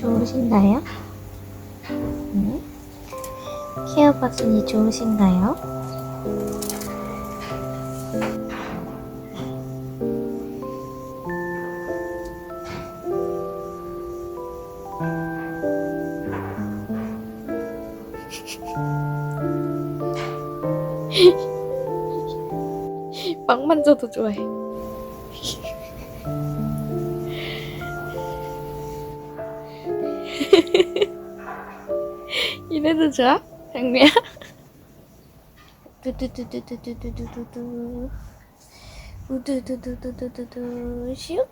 좋으신가요? 응? 케어받으니 좋으신가요? 빵 만져도 좋아해. 이래도 좋아? 장미야? 두두두두두두두두두 우두두두두두두두 슉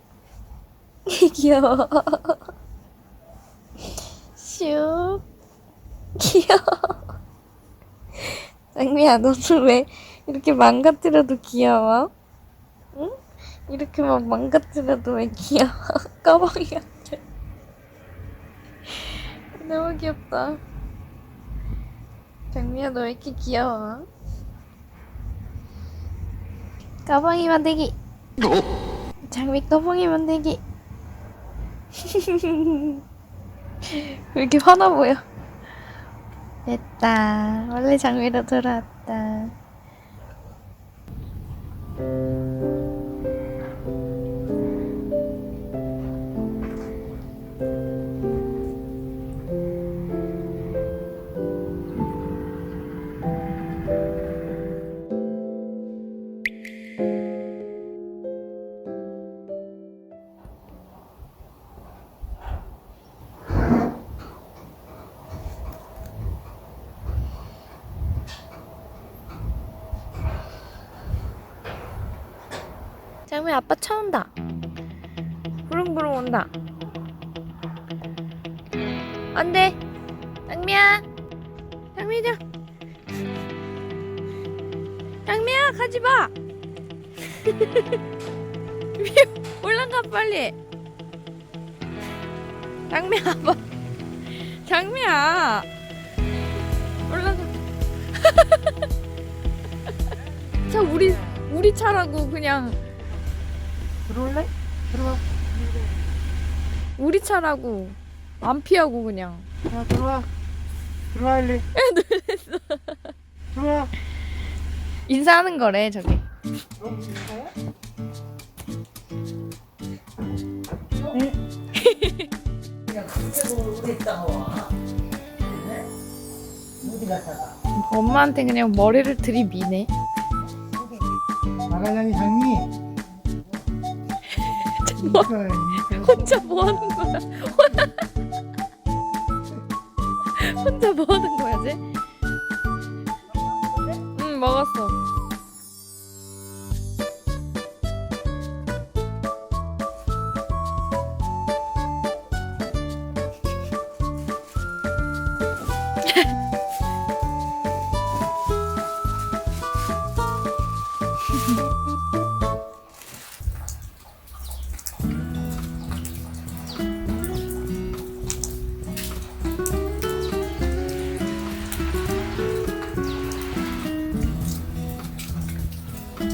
귀여워 슉 귀여워 장미야 너는 왜 이렇게 망가뜨려도 귀여워? 응? 이렇게 막 망가뜨려도 왜 귀여워? 같아 너무 귀엽다. 장미야 너 왜 이렇게 귀여워? 까방이 만들기. 장미 까방이 만들기. 왜 이렇게 화나 보여? 됐다. 원래 장미로 돌아왔다 장미 아빠 차 온다. 부릉부릉 온다. 안돼. 장미야. 장미야 장미야 가지 마. 올라가 빨리. 장미야 아빠. 장미야. 올라가. 차 우리 우리 차라고 그냥 들어올래? 들어와. 우리 차라고 안 피하고 그냥 야, 들어와. 들어와, 일리. 들어와. 인사하는 거래 저기 너무 인사해? 엄마한테 그냥 머리를 들이미네 마가장이 장미. 뭐-. 혼자 뭐 하는 거야 혼자 뭐 하는 거야 쟤? 응 먹었어